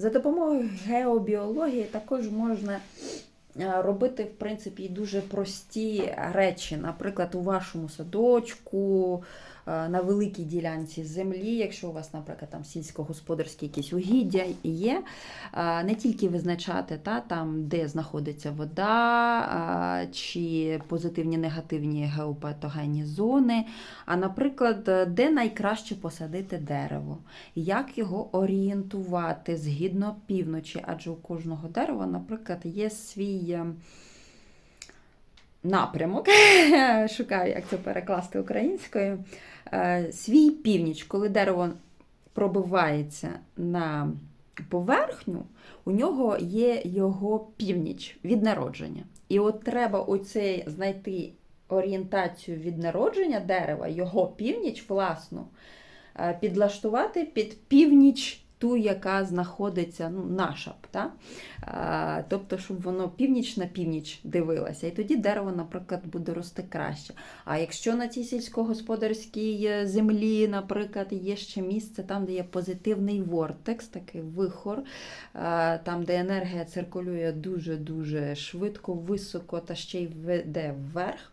За допомогою геобіології також можна е, робити, в принципі, дуже прості речі. Наприклад, у вашому садочку, на великій ділянці землі, якщо у вас, наприклад, там сільськогосподарські якісь угіддя є, е, не тільки визначати, та, там, де знаходиться вода, е, чи позитивні, негативні геопатогенні зони, а, наприклад, е, де найкраще посадити дерево, як його орієнтувати згідно півночі, адже у кожного дерева, наприклад, є свій е, напрямок, шукаю, як це перекласти українською, Е, свій північ, коли дерево пробивається на поверхню, у нього є його північ від народження. І от треба оцей знайти орієнтацію від народження дерева, його північ, власну, е, підлаштувати під північ ту, яка знаходиться, ну, наша. б, Та? Е, Тобто, щоб воно північ на північ дивилося. І тоді дерево, наприклад, буде рости краще. А якщо на цій сільськогосподарській е, землі, наприклад, є ще місце, там, де є позитивний вортекс, такий вихор, е, там, де енергія циркулює дуже-дуже швидко, високо та ще й веде вверх.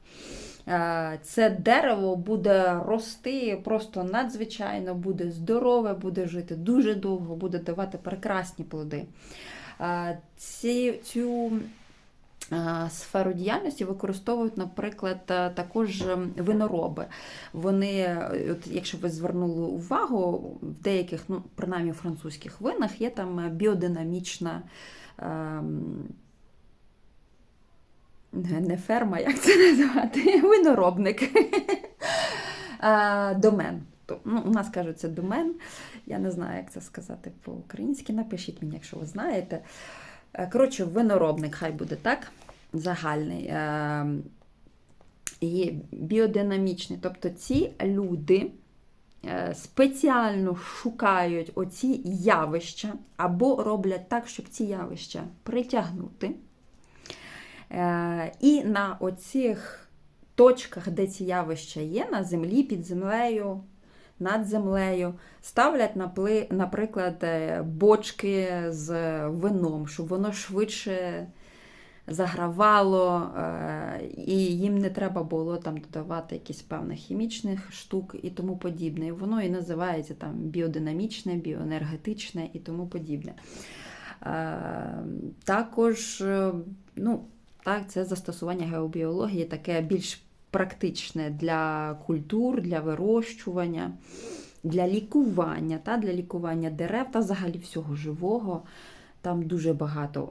Е, Це дерево буде рости просто надзвичайно, буде здорове, буде жити дуже довго, буде давати прекрасні плоди. Е, Ці, цю е, сферу діяльності використовують, наприклад, також ем, винороби. Вони, от, якщо ви звернули увагу, в деяких, ну, принаймні французьких винах є там біодинамічна. Не ферма, як це назвати? Виноробник. Домен. Ну, у нас кажуть, це домен. Я не знаю, як це сказати по-українськи. Напишіть мені, якщо ви знаєте. Е, Коротше, виноробник, хай буде так, загальний. Е, І біодинамічний. Тобто ці люди е, спеціально шукають оці явища або роблять так, щоб ці явища притягнути. Е, І на оцих точках, де ці явища є, на землі, під землею, над землею, ставлять, наприклад, е, бочки з вином, щоб воно швидше загравало, е, і їм не треба було там додавати якісь певних хімічних штук і тому подібне. Воно і називається там біодинамічне, біоенергетичне і тому подібне. Також, ну, так, це застосування геобіології таке більш практичне для культур, для вирощування, для лікування, та, для лікування дерев та взагалі всього живого. Там дуже багато.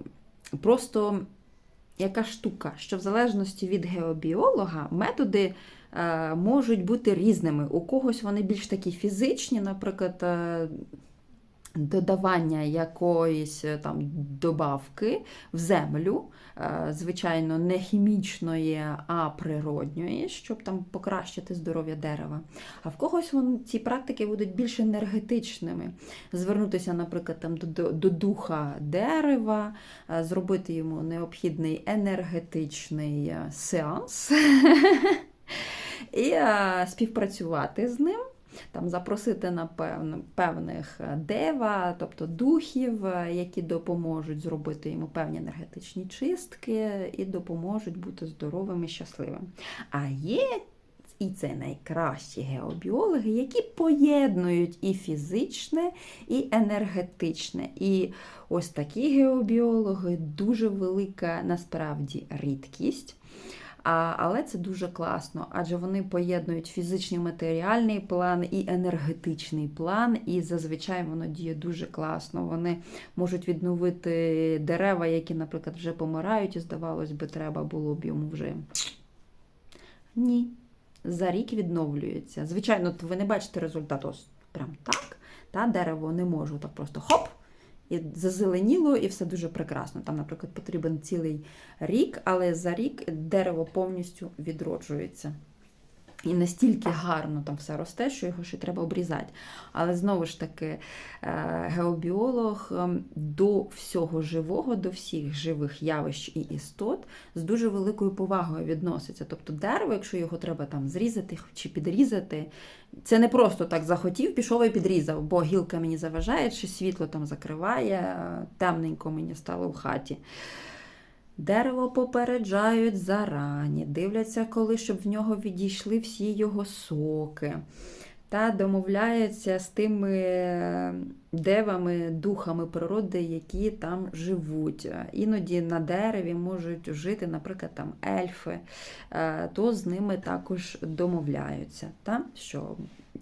Просто яка штука, що в залежності від геобіолога методи е, можуть бути різними. У когось вони більш такі фізичні, наприклад, е, додавання якоїсь е, там добавки в землю, е, звичайно, не хімічної, а природньої, щоб там покращити здоров'я дерева. А в когось вон, ці практики будуть більш енергетичними. Звернутися, наприклад, там, до, до, духа дерева, е, зробити йому необхідний енергетичний сеанс і співпрацювати з ним. Там запросити на певних е, дева, тобто духів, е, які допоможуть зробити йому певні енергетичні чистки і допоможуть бути здоровим і щасливим. А є і це найкращі геобіологи, які поєднують і фізичне, і енергетичне. І ось такі геобіологи дуже велика насправді рідкість. А, але це дуже класно, адже вони поєднують фізичний матеріальний план і енергетичний план, і зазвичай воно діє дуже класно. Вони можуть відновити дерева, які, наприклад, вже помирають, і здавалось би, треба було б йому вже. Ні. За рік відновлюється. Звичайно, ви не бачите результат ось прям так. Та дерево не може так просто хоп! І зазеленіло, і все дуже прекрасно. Там, наприклад, потрібен цілий рік, але за рік дерево повністю відроджується. І настільки гарно там все росте, що його ще треба обрізати. Але знову ж таки, е, геобіолог ем, до всього живого, до всіх живих явищ і істот з дуже великою повагою відноситься. Тобто дерево, якщо його треба там зрізати чи підрізати, це не просто так захотів, пішов і підрізав, бо гілка мені заважає, чи світло там закриває, е, темненько мені стало в хаті. Дерево попереджають зарані, дивляться, коли щоб в нього відійшли всі його соки. Та домовляються з тими е, девами, духами природи, які там живуть. Іноді на дереві можуть жити, наприклад, там ельфи, е, то з ними також домовляються. Та? Що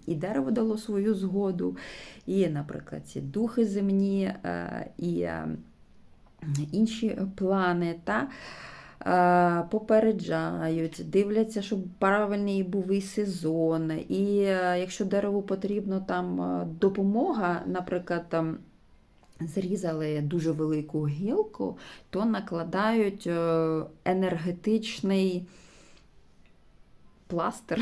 і дерево дало свою згоду, і, наприклад, ці духи земні, е, і інші плани. Та? е, Попереджають, дивляться, щоб правильний був і сезон. І е, якщо дереву потрібна там е, допомога, наприклад, там зрізали дуже велику гілку, то накладають енергетичний пластир,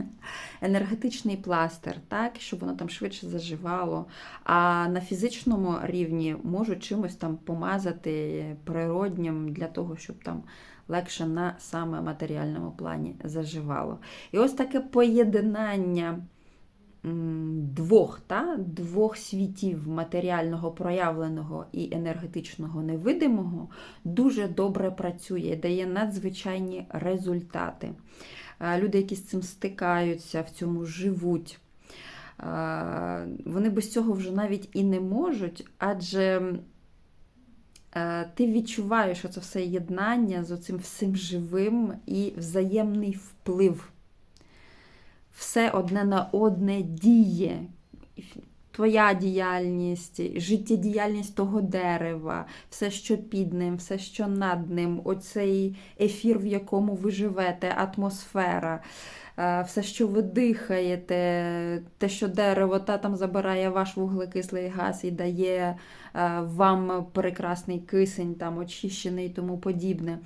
енергетичний пластир, так, щоб воно там швидше заживало. А на фізичному рівні можуть чимось там помазати природнім для того, щоб там легше на саме матеріальному плані заживало. І ось таке поєднання двох, та, двох світів матеріального проявленого і енергетичного невидимого дуже добре працює, дає надзвичайні результати. Е, Люди, які з цим стикаються, в цьому живуть. е, Вони без цього вже навіть і не можуть, адже е, ти відчуваєш що це все єднання з оцим всім живим і взаємний вплив. Все одне на одне діє. Твоя діяльність, життєдіяльність того дерева, все, що під ним, все, що над ним, оцей ефір, в якому ви живете, атмосфера, все, що ви дихаєте, те, що дерево та там забирає ваш вуглекислий газ і дає е, вам прекрасний кисень, там очищений і тому подібне.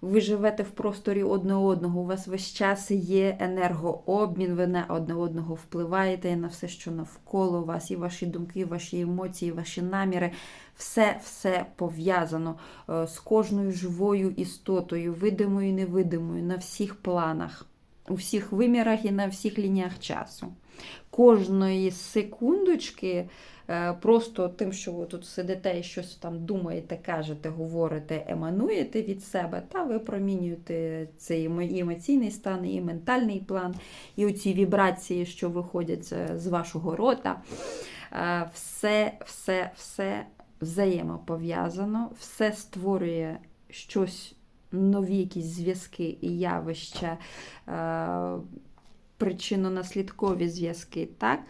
Ви живете в просторі одне одного, у вас весь час є енергообмін, ви на одне одного впливаєте на все, що навколо вас, і ваші думки, ваші емоції, ваші наміри. Все все пов'язано е, з кожною живою істотою, видимою і невидимою, на всіх планах, у всіх вимірах і на всіх лініях часу. Кожної секундочки Е, Просто тим, що ви тут сидите і щось там думаєте, кажете, говорите, емануєте від себе, та ви промінюєте цей емоційний стан, і ментальний план, і оці вібрації, що виходять з- з вашого рота. Е, Все, все, все взаємопов'язано, все створює щось, нові якісь зв'язки і явища, е, причинно-наслідкові зв'язки. так?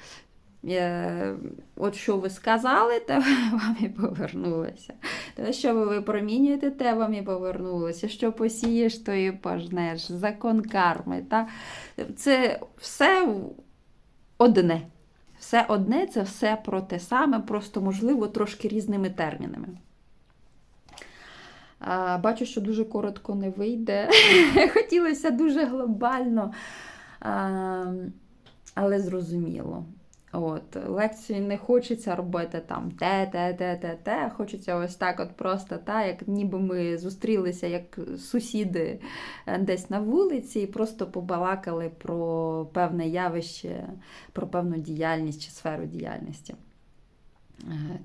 Е, От що ви сказали, те вам і повернулося. Те, що ви випромінюєте, те вам і повернулося. Що посієш, то і пожнеш. Закон карми. Та? Це все одне. Все одне це все про те саме, просто, можливо, трошки різними термінами. Бачу, що дуже коротко не вийде. Хотілося дуже глобально, але зрозуміло. От, лекції не хочеться робити там те, те, те, те, те. Хочеться ось так, от просто та, як ніби ми зустрілися як сусіди е, десь на вулиці, і просто побалакали про певне явище, про певну діяльність чи сферу діяльності. Е,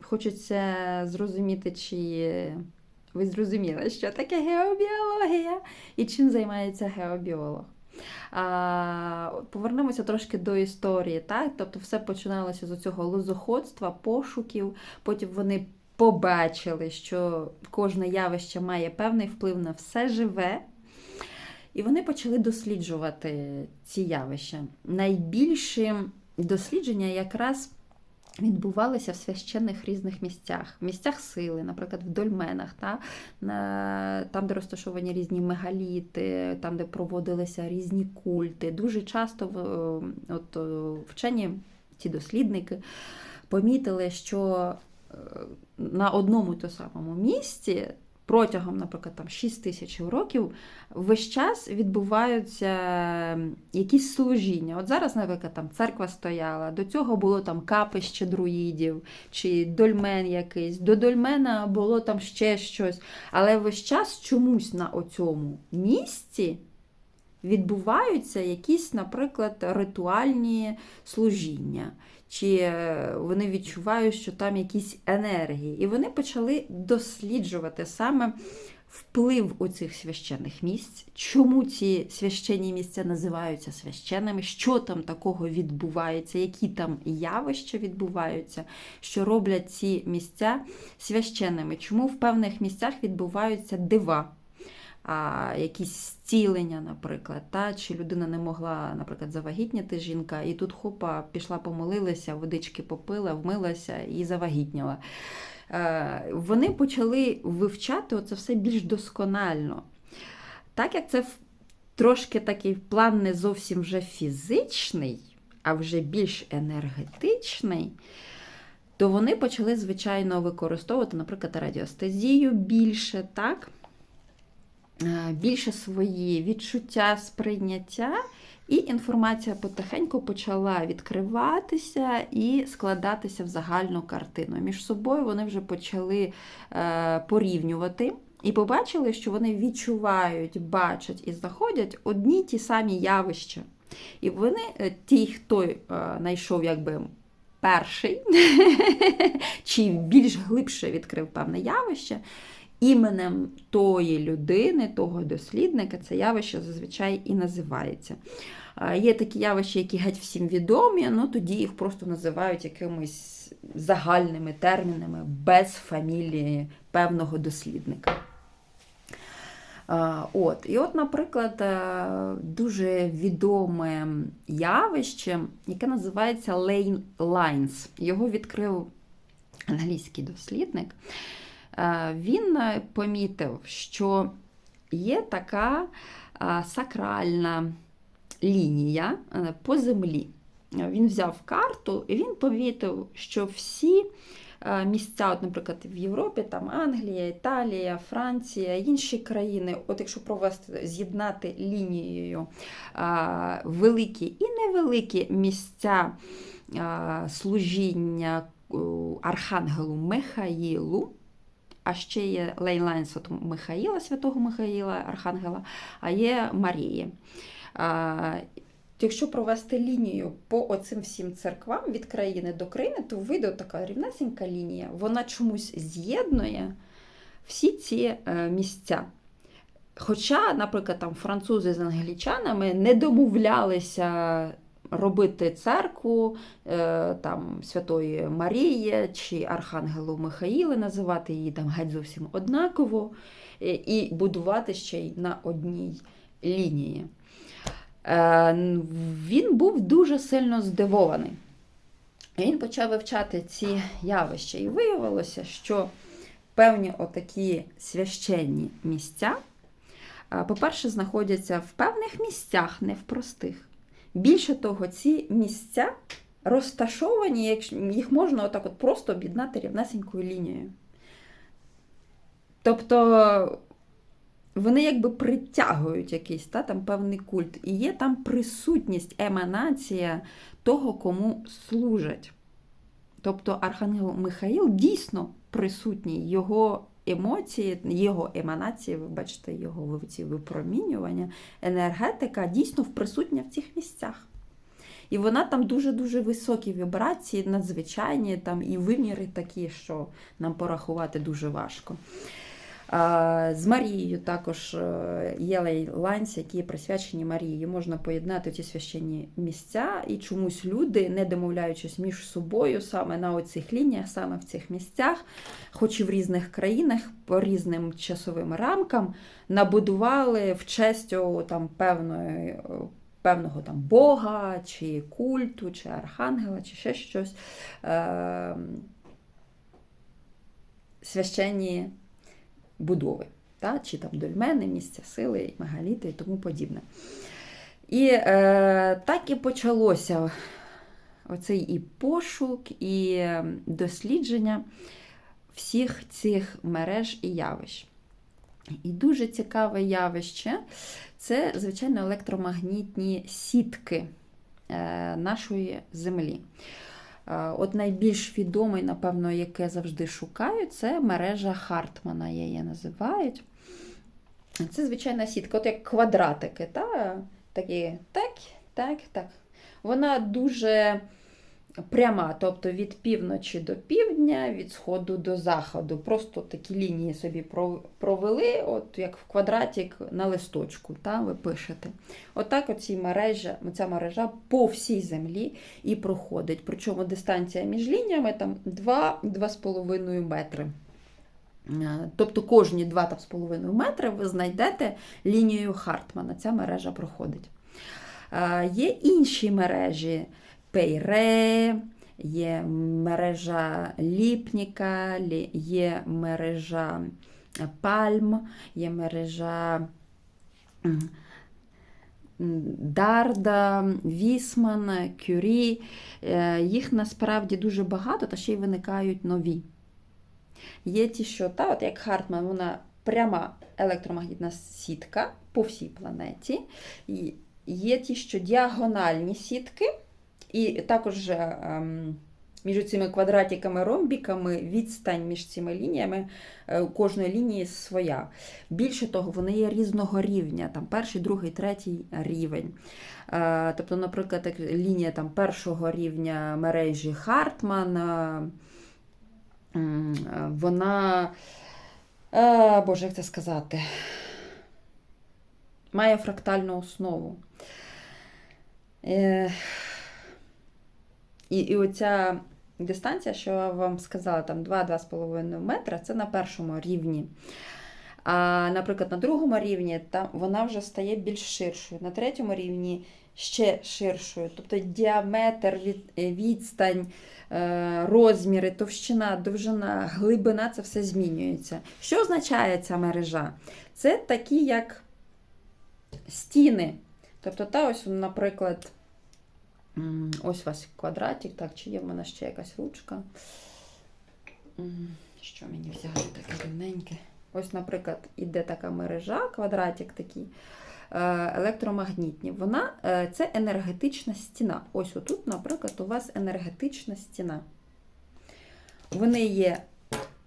Хочеться зрозуміти, чи ви зрозуміли, що таке геобіологія і чим займається геобіолог. А, Повернемося трошки до історії. Так? Тобто все починалося з цього лозоходства, пошуків. Потім вони побачили, що кожне явище має певний вплив на все живе. І вони почали досліджувати ці явища. Найбільші дослідження якраз відбувалися в священних різних місцях, місцях сили, наприклад, в дольменах, та, на, там, де розташовані різні мегаліти, там, де проводилися різні культи. Дуже часто в- от, е, вчені, ці дослідники, помітили, що е, на одному і то самому місці протягом, наприклад, там 6 тисяч років весь час відбуваються ем, якісь служіння. От зараз, наприклад, там церква стояла, до цього було там капище друїдів чи дольмен якийсь, до дольмена було там ще щось. Але весь час чомусь на оцьому місці відбуваються якісь, наприклад, ритуальні служіння. Чи е, вони відчувають, що там якісь енергії. І вони почали досліджувати саме вплив у цих священних місць, чому ці священні місця називаються священними, що там такого відбувається, які там явища відбуваються, що роблять ці місця священними, чому в певних місцях відбуваються дива а, якісь зцілення, наприклад, та, чи людина не могла, наприклад, завагітніти жінка, і тут хопа пішла, помолилася, водички попила, вмилася і завагітніла. Е, Вони почали вивчати це все більш досконально. Так як це трошки такий план не зовсім вже фізичний, а вже більш енергетичний, то вони почали, звичайно, використовувати, наприклад, радіостезію більше, так? Е, більше свої відчуття, сприйняття, і інформація потихеньку почала відкриватися і складатися в загальну картину. Між собою вони вже почали е, порівнювати. І побачили, що вони відчувають, бачать і знаходять одні ті самі явища. І вони, е, ті, хто знайшов якби перший, чи більш глибше відкрив певне явище, іменем тої людини, того дослідника, це явище зазвичай і називається. Є такі явища, які геть всім відомі, ну тоді їх просто називають якимись загальними термінами без фамілії певного дослідника. От. І от, наприклад, е, дуже відоме явище, яке називається Lane Lines. Його відкрив англійський дослідник. Е, Він е, помітив, що є така е, сакральна лінія по землі. Він взяв карту і він помітив, що всі місця, от, наприклад, в Європі, там Англія, Італія, Франція, інші країни, от якщо провести, з'єднати лінією великі і невеликі місця служіння Архангелу Михаїлу, а ще є лейнлайнс от Михаїла, святого Михаїла, Архангела, а є Марії. Якщо провести лінію по оцим всім церквам від країни до країни, то вийде така рівнесенька лінія. Вона чомусь з'єднує всі ці е, місця. Хоча, наприклад, там французи з англічанами не домовлялися робити церкву е, там, Святої Марії чи Архангелу Михаїли, називати її там геть зовсім однаково, е, і будувати ще й на одній лінії. Е, Він був дуже сильно здивований. Він почав вивчати ці явища, і виявилося, що певні отакі священні місця, по-перше, знаходяться в певних місцях, не в простих. Більше того, ці місця розташовані, їх можна отак от просто об'єднати рівнесенькою лінією. Тобто вони якби притягують якийсь та, там, певний культ, і є там присутність, еманація того, кому служать. Тобто Архангел Михаїл дійсно присутній, його емоції, його еманації, ви бачите, його ці випромінювання, енергетика дійсно присутня в цих місцях. І вона там дуже-дуже високі вібрації, надзвичайні, там і виміри такі, що нам порахувати дуже важко. З Марією також е, є лейнлайнс, які присвячені Марії. Можна поєднати ці священні місця, і чомусь люди, не домовляючись між собою, саме на оцих лініях, саме в цих місцях, хоч і в різних країнах, по різним часовим рамкам, набудували в честь там певної. Певного там Бога, чи культу, чи архангела, чи ще щось. Е- священні будови, та? чи там дольмени, місця сили, мегаліти і тому подібне. І е, так і почалося оцей і пошук, і дослідження всіх цих мереж і явищ. І дуже цікаве явище це, звичайно, електромагнітні сітки е, нашої Землі. Е, От найбільш відомий, напевно, яке завжди шукаю, це мережа Хартмана, її називають. Це звичайна сітка, от як квадратики, та? такі так, так, так. Вона дуже пряма, тобто від півночі до півдня, від сходу до заходу. Просто такі лінії собі провели, от як в квадратик на листочку, та, ви пишете. Отак оці мережа, ця мережа по всій землі і проходить. Причому дистанція між лініями там 2-2,5 метри. Е, Тобто кожні 2,5 метри ви знайдете лінію Хартмана. Ця мережа проходить. Е, Є інші мережі Пейре, є мережа Ліпніка, є мережа Пальм, є мережа Дарда, Вісман, Кюрі. Е, Їх насправді дуже багато, та ще й виникають нові. Є ті, що та, от як Хартман, вона пряма електромагнітна сітка по всій планеті. І є ті, що діагональні сітки, і також ем, між цими квадратиками, ромбіками відстань між цими лініями е, кожної лінії своя. Більше того, вони є різного рівня, там перший, другий, третій рівень. Е, Тобто, наприклад, лінія там, першого рівня мережі Хартман. е, Вона, боже, як це сказати, має фрактальну основу. І, і оця дистанція, що я вам сказала, там 2-2,5 метра, це на першому рівні. А, наприклад, на другому рівні там вона вже стає більш ширшою, на третьому рівні ще ширшою. Тобто діаметр, від, е, відстань, е, розміри, товщина, довжина, глибина це все змінюється. Що означає ця мережа? Це такі, як стіни. Тобто, та ось, наприклад, ось у вас квадратик, так, чи є в мене ще якась ручка? Що мені взяти таке рівненьке? Ось, наприклад, іде така мережа, квадратик такий, е, електромагнітні. Вона е, це енергетична стіна. Ось отут, наприклад, у вас енергетична стіна. Вони є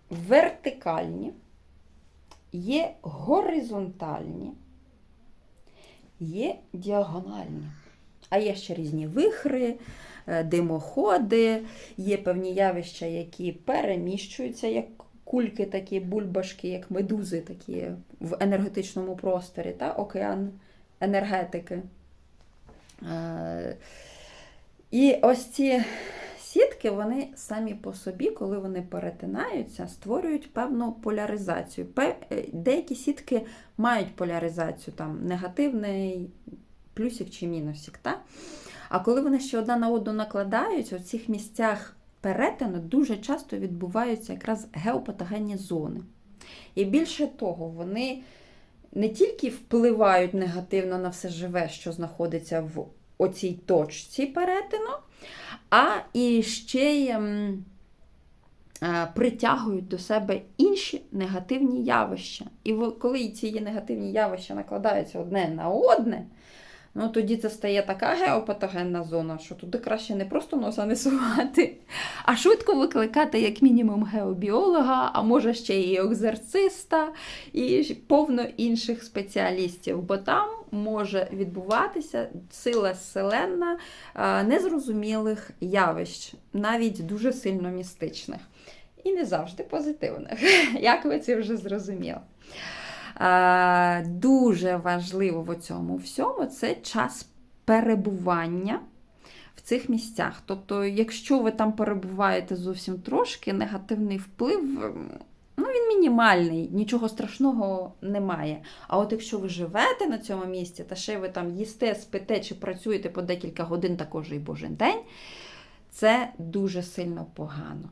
вертикальні, є горизонтальні, є діагональні. А є ще різні вихри, е, димоходи, є певні явища, які переміщуються, як кульки, такі бульбашки, як медузи, такі в енергетичному просторі, та океан енергетики. Е, І ось ці сітки, вони самі по собі, коли вони перетинаються, створюють певну поляризацію. Е, Деякі сітки мають поляризацію, там негативний плюсик чи мінусик. Та? А коли вони ще одна на одну накладаються, у цих місцях перетину дуже часто відбуваються якраз геопатогенні зони. І більше того, вони не тільки впливають негативно на все живе, що знаходиться в оцій точці перетину, а і ще й ем, е, притягують до себе інші негативні явища. І коли ці негативні явища накладаються одне на одне, ну тоді це стає така геопатогенна зона, що туди краще не просто носа не сувати, а швидко викликати як мінімум геобіолога, а може ще і екзорциста, і повно інших спеціалістів, бо там може відбуватися сила селена незрозумілих явищ, навіть дуже сильно містичних. І не завжди позитивних, як ви це вже зрозуміли. Е, Дуже важливо в цьому всьому це час перебування в цих місцях. Тобто, якщо ви там перебуваєте зовсім трошки, негативний вплив, ну він мінімальний, нічого страшного немає. А от якщо ви живете на цьому місці, та ще ви там їсте, спите чи працюєте по декілька годин також і божий день, це дуже сильно погано.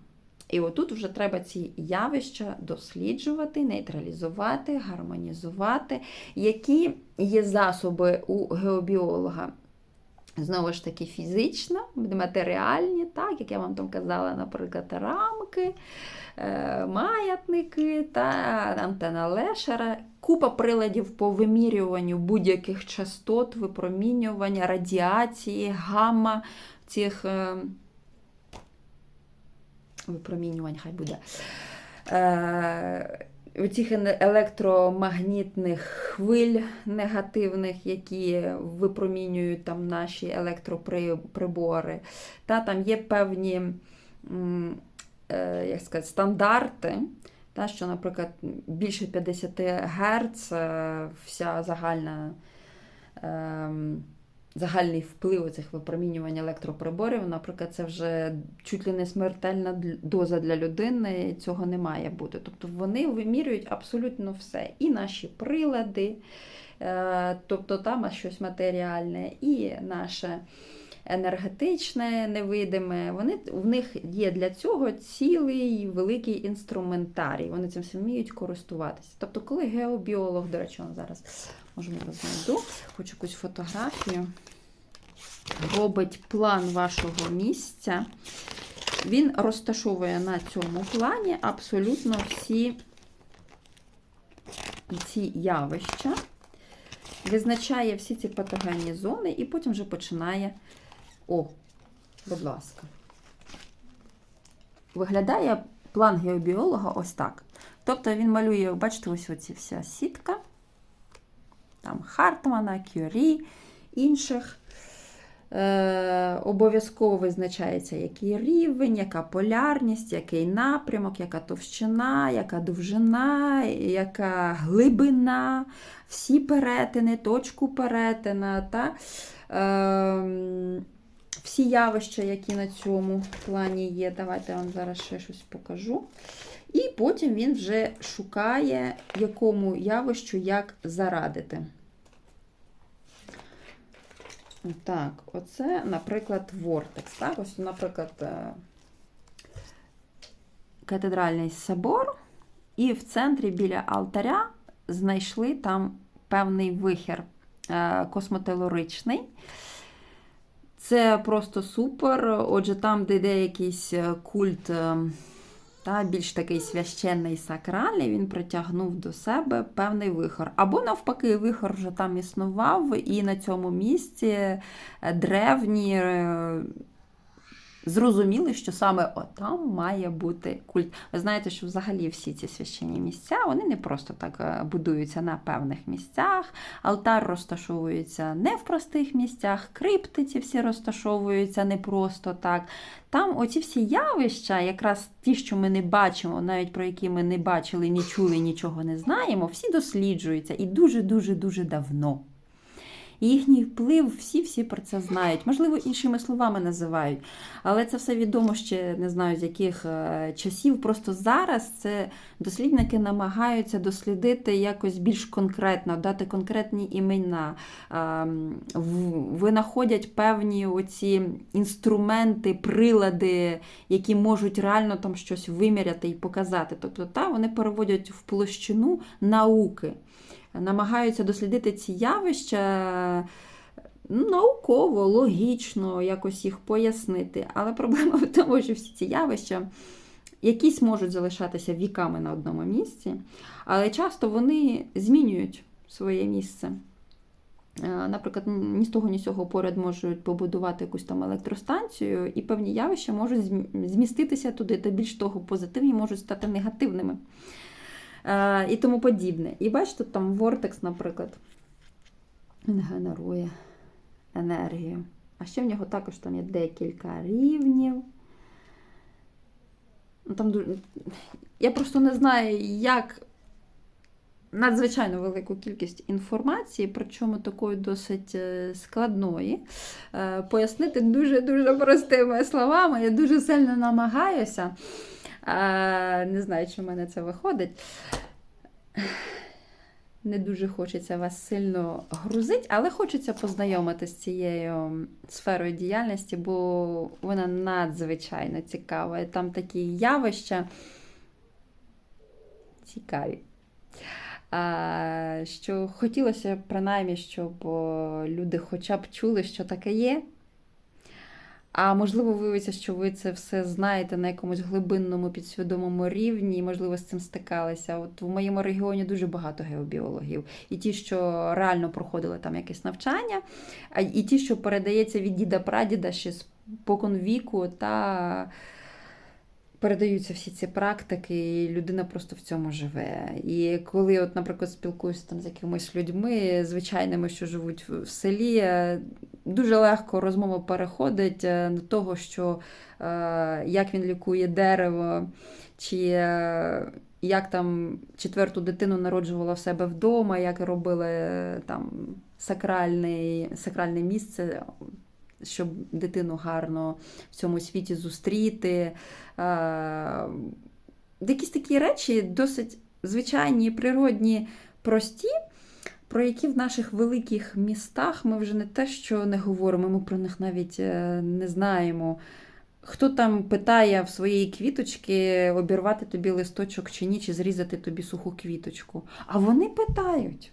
І отут вже треба ці явища досліджувати, нейтралізувати, гармонізувати. Які є засоби у геобіолога? Знову ж таки, фізично, матеріальні, так, як я вам там казала, наприклад, рамки, е, маятники та антена Лешера, купа приладів по вимірюванню будь-яких частот, випромінювання, радіації, гамма цих е, випромінювань, хай буде. Е, Оцих електромагнітних хвиль негативних, які випромінюють там наші електроприбори. Та там є певні е, як сказати, стандарти, та, що, наприклад, більше 50 Гц е, вся загальна. ем, Загальний вплив цих випромінювань електроприборів, наприклад, це вже чуть ли не смертельна доза для людини, цього не має бути. Тобто вони вимірюють абсолютно все. І наші прилади, е, тобто там щось матеріальне, і наше енергетичне, невидиме. Вони, в них є для цього цілий великий інструментарій. Вони цим вміють користуватися. Тобто, коли геобіолог, до речі, он зараз можемо знайду, хочу якусь фотографію, робить план вашого місця, він розташовує на цьому плані абсолютно всі ці явища, визначає всі ці патогенні зони і потім вже починає. О, будь ласка. Виглядає план геобіолога ось так. Тобто він малює, бачите, ось оці вся сітка. Там Хартмана, Кюрі, інших. Е, обов'язково визначається, який рівень, яка полярність, який напрямок, яка товщина, яка довжина, яка глибина, всі перетини, точку перетина. Та, е, всі явища, які на цьому плані є. Давайте я вам зараз ще щось покажу. І потім він вже шукає, якому явищу як зарадити. Так, оце, наприклад, Вортекс. Так, ось, наприклад, е, катедральний собор, і в центрі біля алтаря знайшли там певний вихір е, космотелоричний. Це просто супер. Отже, там, де йде якийсь е, культ, е, та, більш такий священний сакральний, він притягнув до себе певний вихор. Або, навпаки, вихор вже там існував, і на цьому місці е, древні е, зрозуміли, що саме отам має бути культ. Ви знаєте, що взагалі всі ці священні місця вони не просто так е, будуються на певних місцях. Алтар розташовується не в простих місцях, крипти ці всі розташовуються не просто так. Там оці всі явища, якраз ті, що ми не бачимо, навіть про які ми не бачили, не чули, нічого не знаємо, всі досліджуються і дуже-дуже дуже давно. Їхній вплив всі-всі про це знають. Можливо, іншими словами називають. Але це все відомо ще не знаю з яких е, часів. Просто зараз це дослідники намагаються дослідити якось більш конкретно, дати конкретні імена, е, винаходять певні оці інструменти, прилади, які можуть реально там щось виміряти і показати. Тобто, та, вони переводять в площину науки намагаються дослідити ці явища науково, логічно, якось їх пояснити. Але проблема в тому, що всі ці явища якісь можуть залишатися віками на одному місці, але часто вони змінюють своє місце. Е, Наприклад, ні з того, ні з цього поряд можуть побудувати якусь там електростанцію, і певні явища можуть зміститися туди, та більш того, позитивні можуть стати негативними. Е, і тому подібне. І бачите, там Вортекс, наприклад, він генерує енергію. А ще в нього також там є декілька рівнів. Ну, Там. Я просто не знаю, як надзвичайно велику кількість інформації, причому такої досить е, складної, е, пояснити дуже-дуже простими словами. Я дуже сильно намагаюся. Е, Не знаю, чи в мене це виходить. Не дуже хочеться вас сильно грузити, але хочеться познайомити з цією сферою діяльності, бо вона надзвичайно цікава. Там такі явища цікаві. Що хотілося принаймні, щоб люди хоча б чули, що таке є. А можливо, виявиться, що ви це все знаєте на якомусь глибинному підсвідомому рівні, і, можливо, з цим стикалися. От в моєму регіоні дуже багато геобіологів. І ті, що реально проходили там якесь навчання, і ті, що передається від діда прадіда ще з покон віку, та передаються всі ці практики, і людина просто в цьому живе. І коли, от, наприклад, спілкуюся там з якимись людьми, звичайними, що живуть в селі, е, дуже легко розмова переходить е, до того, що е, як він лікує дерево, чи е, як там четверту дитину народжувала в себе вдома, як робили е, там сакральний, сакральне місце, щоб дитину гарно в цьому світі зустріти. Е, Якісь такі речі досить звичайні, природні, прості, про які в наших великих містах ми вже не те, що не говоримо, ми про них навіть е, не знаємо. Хто там питає в своєї квіточки обірвати тобі листочок чи ні, чи зрізати тобі суху квіточку? А вони питають.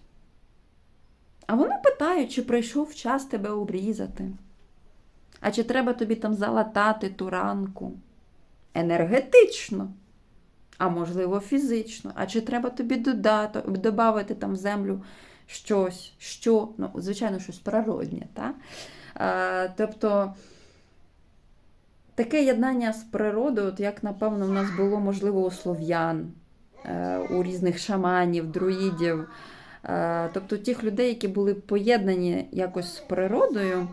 А вони питають, чи прийшов час тебе обрізати. А чи треба тобі там залатати ту ранку? Енергетично, а можливо, фізично. А чи треба тобі додати, додати там в землю щось, що, ну, звичайно, щось природнє. Та? А, тобто таке єднання з природою, от як, напевно, в нас було можливо у слов'ян, е, у різних шаманів, друїдів. Е, Тобто тих людей, які були поєднані якось з природою.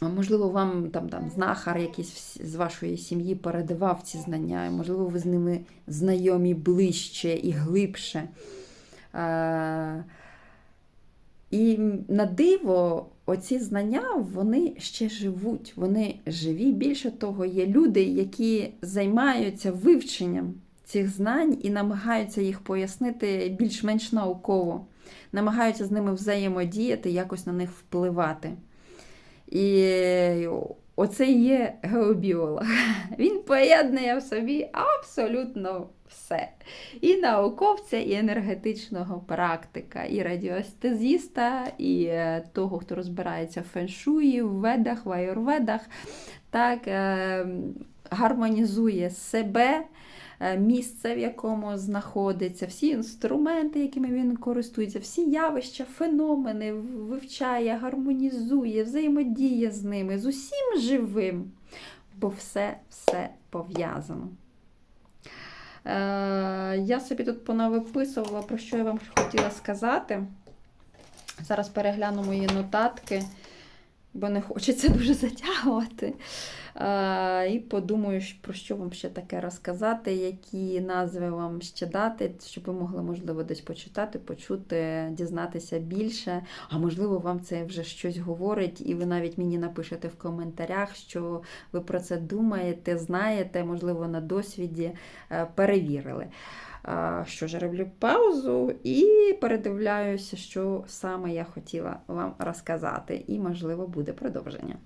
Можливо, вам там, там знахар якийсь з вашої сім'ї передавав ці знання, можливо, ви з ними знайомі ближче і глибше. Е, І на диво, оці знання вони ще живуть, вони живі. Більше того, є люди, які займаються вивченням цих знань і намагаються їх пояснити більш-менш науково, намагаються з ними взаємодіяти, якось на них впливати. І оце є геобіолог. Він поєднує в собі абсолютно все. І науковця, і енергетичного практика, і радіостезіста, і е, того, хто розбирається в феншуї, в ведах, в аюрведах, так, е, гармонізує себе, місце, в якому знаходиться, всі інструменти, якими він користується, всі явища, феномени вивчає, гармонізує, взаємодіє з ними, з усім живим, бо все, все пов'язано. Е, я собі тут понавиписувала, про що я вам хотіла сказати. Зараз перегляну мої нотатки, бо не хочеться дуже затягувати. Е, і подумаю, про що вам ще таке розказати, які назви вам ще дати, щоб ви могли, можливо, десь почитати, почути, дізнатися більше. А можливо, вам це вже щось говорить, і ви навіть мені напишете в коментарях, що ви про це думаєте, знаєте, можливо, на досвіді е, перевірили. Що ж, роблю паузу і передивляюся, що саме я хотіла вам розказати, і, можливо, буде продовження.